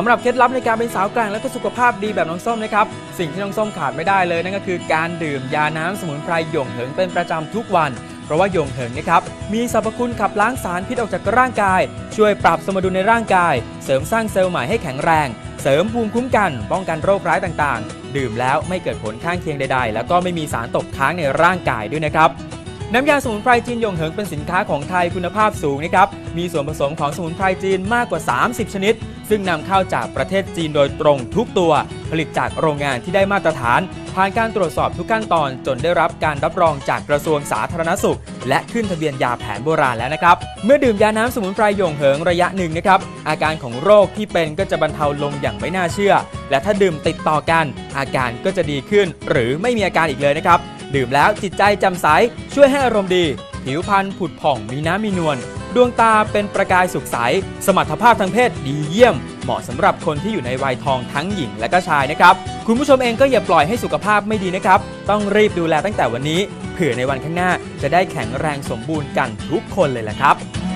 สำหรับเคล็ดลับในการเป็นสาวแกร่งและก็สุขภาพดีแบบน้องส้มนะครับ สิ่งที่น้องส้มขาดไม่ได้เลยนั่นก็คือการดื่มยาน้ำสมุนไพรหยงเหิงเป็นประจำทุกวัน เพราะว่าหยงเหิงนะครับมีสรรพคุณขับล้างสารพิษออกจากร่างกาย ช่วยปรับสมดุลในร่างกาย เสริมสร้างเซลล์ใหม่ให้แข็งแรง เสริมภูมิคุ้มกัน ป้องกันโรคร้ายต่างๆ ดื่มแล้วไม่เกิดผลข้างเคียงใด ๆ แล้วก็ไม่มีสารตกค้างในร่างกายด้วยนะครับน้ำยาสมุนไพรจีนยงเหิงเป็นสินค้าของไทยคุณภาพสูงนะครับ มีส่วนผสมของสมุนไพรจีนมากกว่า 30 ชนิด ซึ่งนำเข้าจากประเทศจีนโดยตรงทุกตัว ผลิตจากโรงงานที่ได้มาตรฐาน ผ่านการตรวจสอบทุกขั้นตอนจนได้รับการรับรองจากกระทรวงสาธารณสุข และขึ้นทะเบียนยาแผนโบราณแล้วนะครับ เมื่อดื่มยาน้ำสมุนไพรหยงเหิงระยะหนึ่งนะครับ อาการของโรคที่เป็นก็จะบรรเทาลงอย่างไม่น่าเชื่อ และถ้าดื่มติดต่อกัน อาการก็จะดีขึ้น หรือไม่มีอาการอีกเลยนะครับดื่มแล้วจิตใจแจำใสช่วยให้อารมณ์ดี ผิวพรรณผุดผ่องมีน้ำมีนวล ดวงตาเป็นประกายสุขใส สมรรถภาพทางเพศดีเยี่ยม เหมาะสำหรับคนที่อยู่ในวัยทองทั้งหญิงและก็ชายนะครับ คุณผู้ชมเองก็อย่าปล่อยให้สุขภาพไม่ดีนะครับ ต้องรีบดูแลตั้งแต่วันนี้ เผื่อในวันข้างหน้าจะได้แข็งแรงสมบูรณ์กันทุกคนเลยละครับ